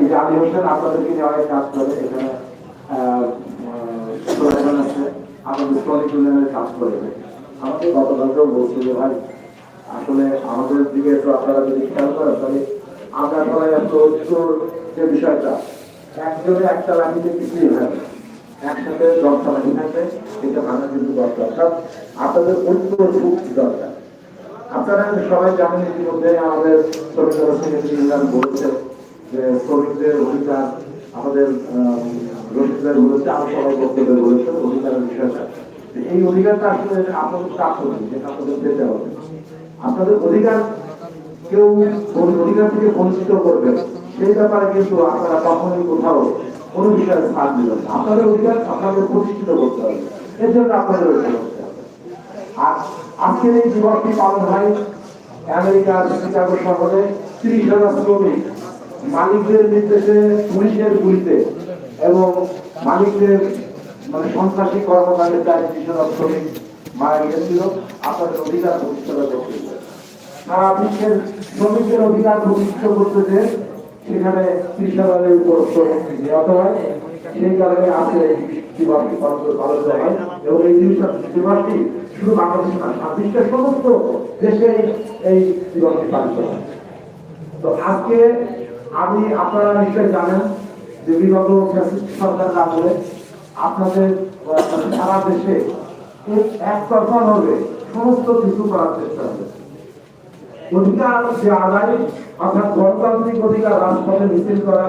যে আলী হোসেন আপনাদেরকে নিয়ে কাজ করে এখানে আছে আমাদের শ্রমিক ইউনিয়নের কাজ করে আমাকে গতকালকেও বলছিল ভাই আসলে আমাদের দিকে একটু আপনারা যদি খেয়াল করেন তাহলে আমরা সবাই এত ঐক্যর যে বিষয়টা একজনে একটা লাঠিতে কিছুই হয় একসাথে দশটা লাঠি থাকবে এটা ভাঙা কিন্তু দরকার অর্থাৎ আপনাদের ঐক্য খুব দরকার আপনারা সবাই জানেন ইতিমধ্যে আমাদের শ্রমিক বলেছে যে শ্রমিকদের অধিকার, আমাদের রশিদদের বলেছে সবাই বক্তব্য বলেছে অধিকারের বিষয়টা এই অধিকারটা আসলে আপনাদের প্রাপ্ত নেই যেটা আপনাদের পেতে হবে। আপনাদের অধিকার কেউ কোন অধিকার থেকে বঞ্চিত করবে সেই ব্যাপারে কিন্তু আপনারা কখনোই কোথাও কোনো বিষয়ে ছাড় দিবেন আপনাদের অধিকার আপনাদের প্রতিষ্ঠিত করতে হবে। এর জন্য আপনাদের করতে হবে। আর আজকের এই দিবসটি পালন হয় আমেরিকার শিকাগো শহরে ত্রিশ হাজার শ্রমিক মালিকদের নির্দেশে, পুলিশের গুলিতে এবং মালিকদের মানে সন্ত্রাসী কর্মকাণ্ডে প্রায় ত্রিশ শ্রমিক মারা গিয়েছিল। আপনাদের অধিকার প্রতিষ্ঠা করতে সারা বিশ্বের শ্রমিকের অধিকার প্রতিষ্ঠিত করতে যে সেখানে ত্রিশ উপর শ্রমিক নিহত হয়, সেই কারণে আজকে দিবসটি করা হয় এবং এই দিবস- দিবসটি শুধু বাংলাদেশ না সারা বিশ্বের সমস্ত দেশে এই দিবসটি পালিত হয়। তো আজকে আমি, আপনারা নিশ্চয় জানেন যে বিগত সরকার করে আপনাদের সারা দেশে একতরফা ভাবে সমস্ত কিছু করার চেষ্টা হয়েছে অধিকার যে আদায়, অর্থাৎ গণতান্ত্রিক অধিকার রাজপথে মিছিল করা,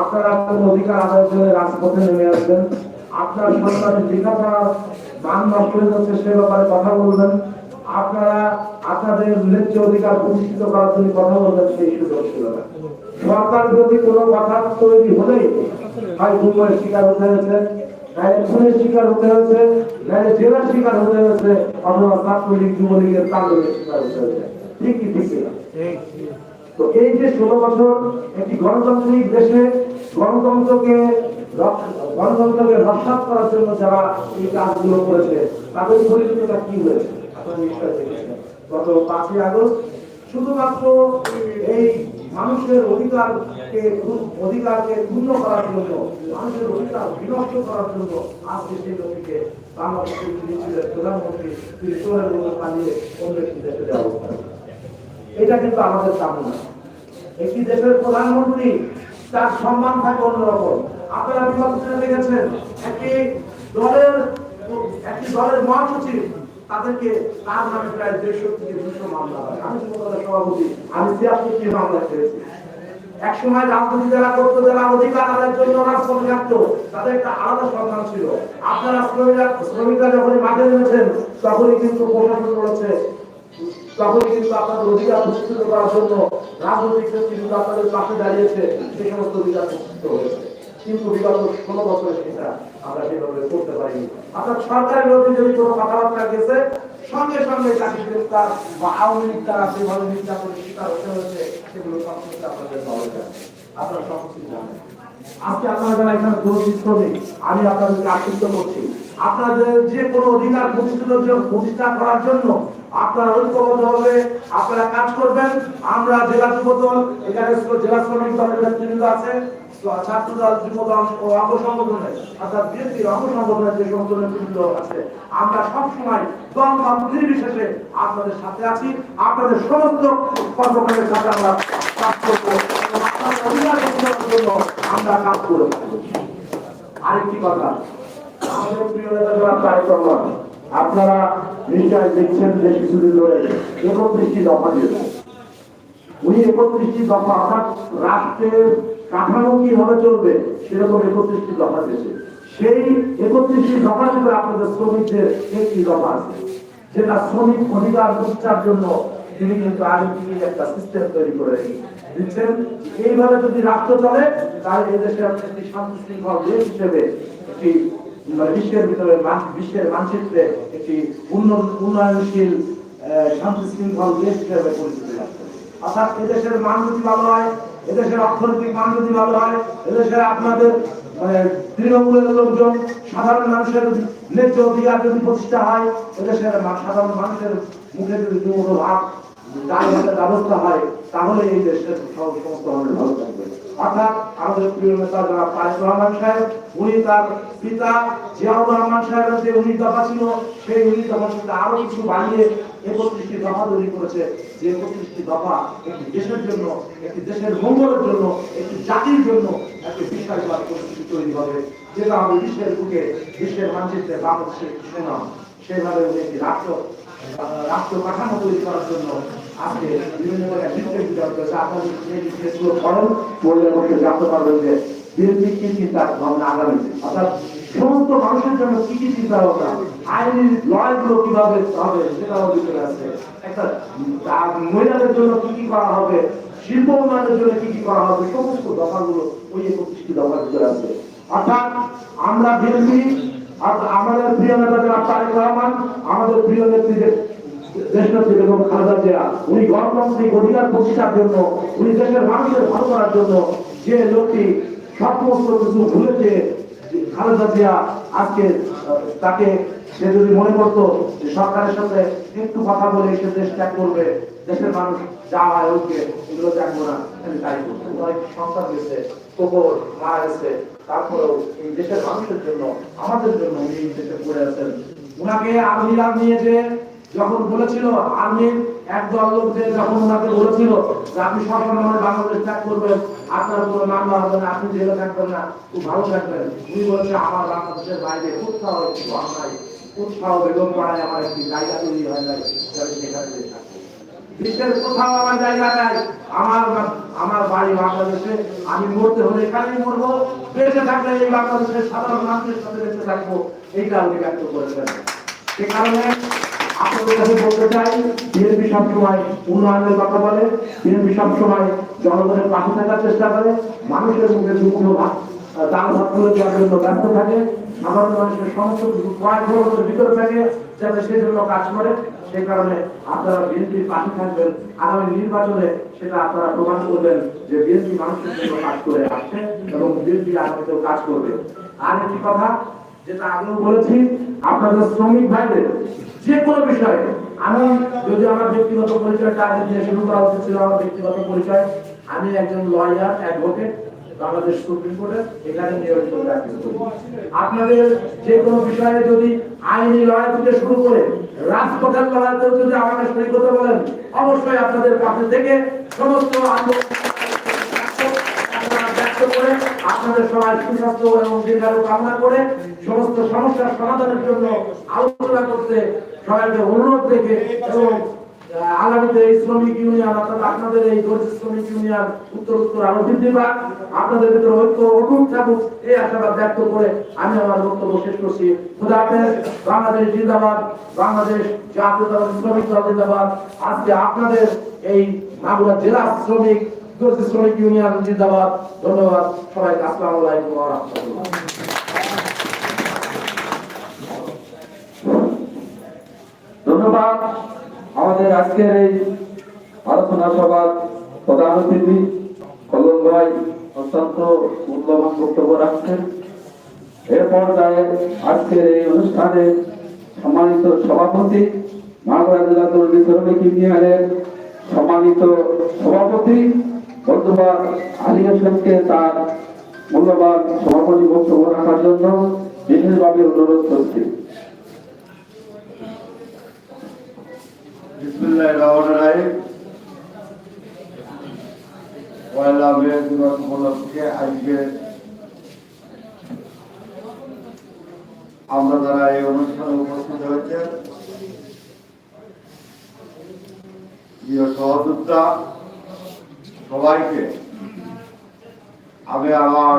আপনারা কোন অধিকার আদায়ের জন্য রাজপথে নেমে আসবেন। আপনার সরকারের লেখাপড়ার মান নষ্ট হয়ে যাচ্ছে সে ব্যাপারে কথা বলবেন। আপনারা আপনাদের ন্যায্য অধিকার করার জন্য কথা সেই সুযোগ ছিল না। সরকার বিরোধী কোনো কথা তৈরি শিকার হতে হয়েছে শিকার হতে হয়েছে জেলার শিকার হতে হয়েছে, অথবা ছাত্রলীগ যুবলীগের তাণ্ডবের শিকার হতে হয়েছে। ঠিক? তো এই যে ষোলো বছর একটি গণতান্ত্রিক দেশে গণতন্ত্রকে রক- গণতন্ত্রকে রক্ষা করার জন্য যারা এই কাজগুলো করেছে, তাদের পরিচিতটা কি হয়েছে? গত পাঁচই আগস্ট শুধুমাত্র এই মানুষের অধিকারকে অধিকারকে ক্ষুণ্ণ করার জন্য, মানুষের অধিকার বিনষ্ট করার জন্য আজকে সেই ছিলেন প্রধানমন্ত্রী একটি এটা কিন্তু আমাদের একটি দেশের প্রধানমন্ত্রী, তার সম্মান থাকে অন্যরকম। আপনারা দেখেছেন একটি দলের একটি দলের মহাসচিব তাদেরকে তার নামে প্রায় দেড়শো থেকে দুশো মামলা হয়। আমি যুবদলের সভাপতি, আমি মামলা খেয়েছি এক সময় রাজনীতি যারা করতো, যারা অধিকার আদায়ের জন্য রাজপথে থাকতো, তাদের একটা আলাদা সম্মান ছিল। আপনারা শ্রমিকরা শ্রমিকরা যখনই মাঠে নেমেছেন, তখনই কিন্তু প্রশাসন রয়েছে তখনই কিন্তু আপনাদের অধিকার প্রতিষ্ঠিত করার জন্য রাজনৈতিক কিন্তু আপনাদের পাশে দাঁড়িয়েছে। সেই সমস্ত অধিকার প্রতিষ্ঠিত হয়েছে। কিন্তু বিগত ষোলো বছরে সেটা আমরা করতে পারিনি। অর্থাৎ সরকারের লোকের যদি কোনো কথাবার্তা গেছে, সঙ্গে সঙ্গে তাকে গ্রেপ্তার বা আওয়ামী লীগ তারা সেভাবে নির্যাতনের শিকার হতে হয়েছে, সেগুলো সংশ্লিষ্ট আপনাদের পাওয়া যায় আপনারা কিছু জানেন। আজকে আপনারা যারা এখানে আমি আপনাদেরকে আশ্বস্ত করছি আপনাদের যে কোনো অধিকার প্রতিষ্ঠা করার জন্য আপনারা ঐক্যবদ্ধ হবে, আপনারা কাজ করবেন। আমরা জেলা যুবদল, এখানে জেলা শ্রমিক আছে সবসময় আপনাদের সাথে আছি। আপনাদের আমরা কাজ করব। আরেকটি কথা আপনারা নিশ্চয় দেখছেন বেশ কিছুদিন ধরে একত্রিশটি দফা দিয়েছেন উনি একত্রিশটি দফা অর্থাৎ রাষ্ট্রের কাঠামো কীভাবে চলবে সেরকম একত্রিশটি দফা দিয়েছে। সেই একত্রিশটি দফার ভিতরে আপনাদের শ্রমিকদের একটি দফা আছে, যেটা শ্রমিক অধিকার প্রতিষ্ঠার জন্য তিনি কিন্তু থেকে একটা সিস্টেম তৈরি করে দিচ্ছেন এইভাবে যদি রাষ্ট্র চলে, তাহলে এদেশে একটি শান্তি শৃঙ্খল দেশ হিসেবে একটি বিশ্বের ভিতরে বিশ্বের মানচিত্রে একটি উন্নয়নশীল শান্তি শৃঙ্খল দেশ হিসেবে। অর্থাৎ এদেশের মান যদি ভালো হয়, এদেশের অর্থনৈতিক মান যদি ভালো হয়, এদেশের আপনাদের তৃণমূলের লোকজন, সাধারণ মানুষের ন্যায্য অধিকার যদি প্রতিষ্ঠা হয়, এদেশের সাধারণ মানুষের মুখে যদি ব্যবস্থা হয়, তাহলে এই দেশের সমস্ত অর্থাৎ আমাদের প্রিয় নেতা যারা তারেক রহমান সাহেব, উনি তার পিতা জিয়াউর রহমান সাহেবের যে উনিশ দফা ছিল, সেই উনিশ দফার সাথে আরও কিছু বাড়িয়ে একত্রিশটি দফা তৈরি করেছে। যে একত্রিশটি দফা একটি দেশের জন্য, একটি দেশের মঙ্গলের জন্য, একটি জাতির জন্য একটি বিশ্বাসবাদ পরিস্থিতি তৈরি হবে, যেটা হবে বিশ্বের বুকে, বিশ্বের মানচিত্রে বাংলাদেশের সুনাম। সেভাবে উনি একটি রাষ্ট্র আহ, রাষ্ট্র কাঠামো তৈরি করার জন্য আজকে বিভিন্ন জায়গায় বিক্ষোভ করেছে। আপনাদের পড়েন পড়লে অবশ্যই জানতে পারবেন যে বিএনপি কি চিন্তা ভাবনা আগামীতে অর্থাৎ সমস্ত মানুষের জন্য কি কি চিন্তা ভাবনা? লড়াইগুলো কীভাবে হবে সেটাও ভিতরে আছে। একটা মহিলাদের জন্য কি কি করা হবে? শিল্প উন্নয়নের জন্য কি কি করা হবে? সমস্ত দফাগুলো ওই একত্রিশটি দফার ভিতরে আছে। অর্থাৎ আমরা বিএনপি আমাদের প্রিয় রহমান, আমাদের প্রিয় তাকে সে যদি মনে করতো সরকারের সাথে একটু কথা বলে সে দেশ ত্যাগ করবে, দেশের মানুষ যা হয় ওকে, এগুলো ত্যাগবো না তাই অনেক সন্তান গেছে কোপর মারা গেছে তারপরেও এই দেশের মানুষের জন্য, আমাদের জন্য উনি দেশে পড়ে আছেন। উনাকে যখন বলেছিল, আর্মির একদল লোক যে যখন ওনাকে বলেছিল যে আপনি আমার বাংলাদেশ ত্যাগ করবেন, আপনার কোনো হবে না, আপনি জেলে থাকবেন না, খুব ভালো থাকবেন। উনি বলছে, আমার বাংলাদেশের বাইরে কোথাও অন্যায় কোথাও বেগম পাড়ায় আমার একটি জায়গা তৈরি হয় নাই যে আমি সেখানে যেয়ে থাকব। বিশ্বের কোথাও আমার জায়গা নাই। আমার আমার বাড়ি বাংলাদেশে। আমি মরতে হলে এখানেই মরবো। বেঁচে থাকলে এই বাংলাদেশের সাধারণ মানুষের সাথে বেঁচে থাকব। এইটা উনি ব্যক্ত করেছেন। সে কারণে কাছে বলতে চাই উন্নয়নের কথা বলে জনগণের চেষ্টা করে, মানুষের ব্যস্ত থাকে। মানুষের সমস্ত ভিতরে থাকে যাতে সেই জন্য কাজ করে। সেই কারণে আপনারা বিএনপির পাশে থাকবেন। আগামী নির্বাচনে সেটা আপনারা প্রমাণ করবেন যে বিএনপি মানুষের জন্য কাজ করে আসছে এবং বিএনপি আগামীতেও কাজ করবে। আর একটি কথা, যেটা আগেও বলেছি, আপনাদের শ্রমিক ভাইদের যে কোনো বিষয়ে, আমি যদি আমার ব্যক্তিগত পরিচয়টা আগে দিয়ে শুরু করা উচিত ছিল, আমার ব্যক্তিগত পরিচয়, আমি একজন লয়ার অ্যাডভোকেট বাংলাদেশ সুপ্রিম কোর্টে এখানে নিয়োজিত আপনাদের যে কোনো বিষয়ে যদি আইনি লড়াই শুরু করে, রাজপথের যদি আমাকে শরীর করতে বলেন, অবশ্যই আপনাদের পাশে থেকে সমস্ত আন্দোলন আপনাদের সবাই সুস্বাস্থ্য এবং দীর্ঘায়ু কামনা করে সমস্ত সমস্যার সমাধানের জন্য আলোচনা করতে সবাইকে অনুরোধ রেখে এবং আগামীতে এই শ্রমিক ইউনিয়ন, অর্থাৎ আপনাদের এই দর্জি শ্রমিক ইউনিয়ন উত্তর উত্তর আরও বৃদ্ধি পাক আপনাদের ভিতরে ঐক্য অটুট থাকুক, এই আশাবাদ ব্যক্ত করে আমি আমার বক্তব্য শেষ করছি। খুদা বাংলাদেশ জিন্দাবাদ, বাংলাদেশ জাতীয়তাবাদী শ্রমিক দল জিন্দাবাদ। আজকে আপনাদের এই মাগুরা জেলা শ্রমিক, দর্জি শ্রমিক ইউনিয়ন জিন্দাবাদ। ধন্যবাদ, সবাইকে আসসালামু আলাইকুম ওয়া রাহমাতুল্লাহ ধন্যবাদ আমাদের আজকের এই আলোচনা সভার প্রধান অতিথি কলম ভাই অত্যন্ত মূল্যবান বক্তব্য রাখছেন। এর পর্যায়ে আজকের এই অনুষ্ঠানে সম্মানিত সভাপতি, মাগুরা জেলা তরুণী শ্রমিক ইউনিয়নের সম্মানিত সভাপতি বন্ধুবান আলী হোসেনকে তার মূল্যবান সভাপতি বক্তব্য রাখার জন্য বিশেষভাবে অনুরোধ করছি। আজকে আমরা যারা এই অনুষ্ঠানে উপস্থিত হয়েছে সহযোদ্ধা, সবাইকে আমি আমার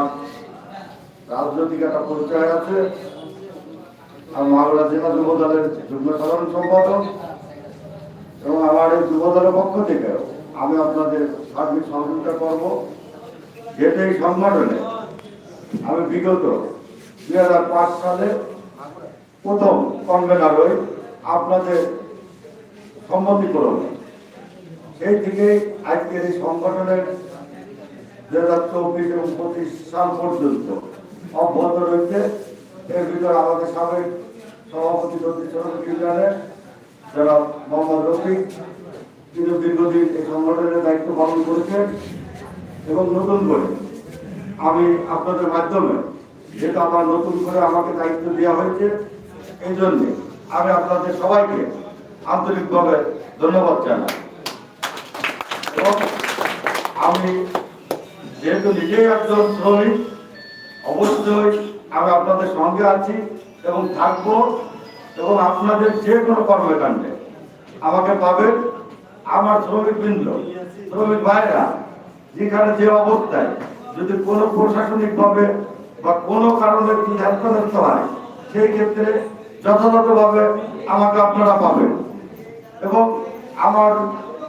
রাজনৈতিক একটা পরিচয় আছে। আমি মাগুরা জেলা যুব দলের যুগ্ম সাধারণ সম্পাদক। এবং আমার এই যুবদলের পক্ষ থেকে আমি আপনাদের সার্বিক সহযোগিতা করব। যেহেতু এই সংগঠনে আমি বিগত দুই হাজার পাঁচ সালে প্রথম কনভেনার হই আপনাদের সম্মতিক্রমে সেই থেকে আজকের এই সংগঠনের দুই হাজার চব্বিশ এবং পঁচিশ সাল পর্যন্ত অব্যাহত রয়েছে। এর ভিতরে আমাদের সাবেক সভাপতি ইউনিয়নের যারা মোহাম্মদ রফিক, তিনি দীর্ঘদিন এই সংগঠনের দায়িত্ব পালন করেছেন এবং নতুন করে আমি আপনাদের মাধ্যমে যেটা আমার নতুন করে আমাকে দায়িত্ব দেওয়া হয়েছে, এই জন্য আমি আপনাদের সবাইকে আন্তরিকভাবে ধন্যবাদ জানাই। এবং আমি যেহেতু নিজেই একজন শ্রমিক, অবশ্যই আমি আপনাদের সঙ্গে আছি এবং থাকব। এবং আপনাদের যে কোনো কর্মকাণ্ডে আমাকে পাবেন আমার শ্রমিক বৃন্দ শ্রমিক ভাইরা যেখানে যে অবস্থায় যদি কোনো প্রশাসনিক ভাবে বা কোনো কারণে যদি হেল্প হয়, সেই ক্ষেত্রে যথাযথভাবে আমাকে আপনারা পাবেন। এবং আমার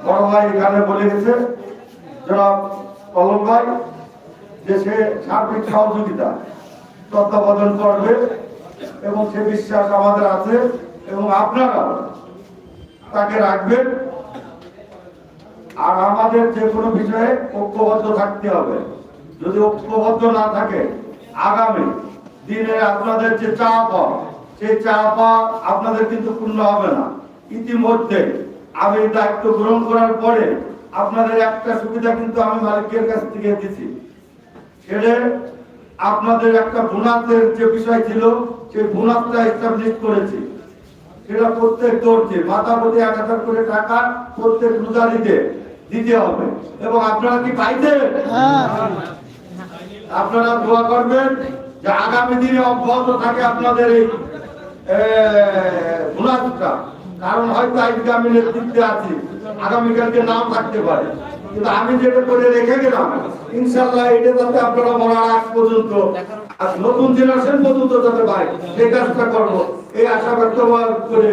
বড় ভাই এখানে বলে গেছে, জনাব কলম ভাই সে সার্বিক সহযোগিতা তত্ত্বাবধান করবে। এবং সে বিশ্বাস আমাদের আছে এবং আপনারা তাকে রাখবেন। আর আমাদের যে কোনো বিষয়ে ঐক্যবদ্ধ থাকতে হবে। যদি ঐক্যবদ্ধ না থাকে, আগামী দিনে আপনাদের যে চা পাওয়া সেই চা পাওয়া আপনাদের কিন্তু পূর্ণ হবে না। ইতিমধ্যে আমি দায়িত্ব গ্রহণ করার পরে আপনাদের একটা সুবিধা কিন্তু আমি মালিকের কাছ থেকে দিছি সেটা আপনাদের একটা বোনাসের যে বিষয় ছিল সেই বোনাসটা এস্টাবলিশ করেছি। সেটা প্রত্যেক দর্জি মাথা প্রতি এক হাজার করে টাকা প্রত্যেক রোজারিতে দিতে হবে। এবং আপনারা কি পাইতেন আপনারা দোয়া করবেন যে আগামী দিনে অব্যাহত থাকে আপনাদের এই বোনাসটা কারণ হয়তো আজকে আমি নেতৃত্বে আছি। আগামীকালকে নাম থাকতে পারে। কিন্তু আমি যেটা করে রেখে গেলাম ইনশাল্লাহ এটা যাতে আপনারা মরার আগ পর্যন্ত আর নতুন জেনারেশন পর্যন্ত যাতে পায় সেই কাজটা করব। এই আশা ব্যক্ত করে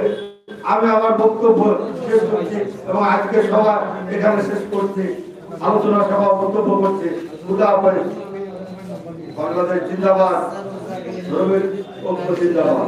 আমি আমার বক্তব্য শেষ করছি এবং আজকে সভা এখানে শেষ করছি, আলোচনা সভা বক্তব্য করছি। খুদা হাফেজ। বাংলাদেশ জিন্দাবাদ। শ্রমিক ঐক্য জিন্দাবাদ।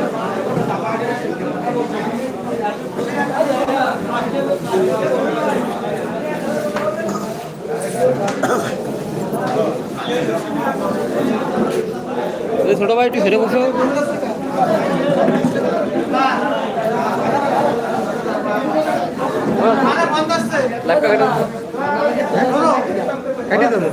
ছোট ভাই একটু হেরে বসো। কেটে দেবো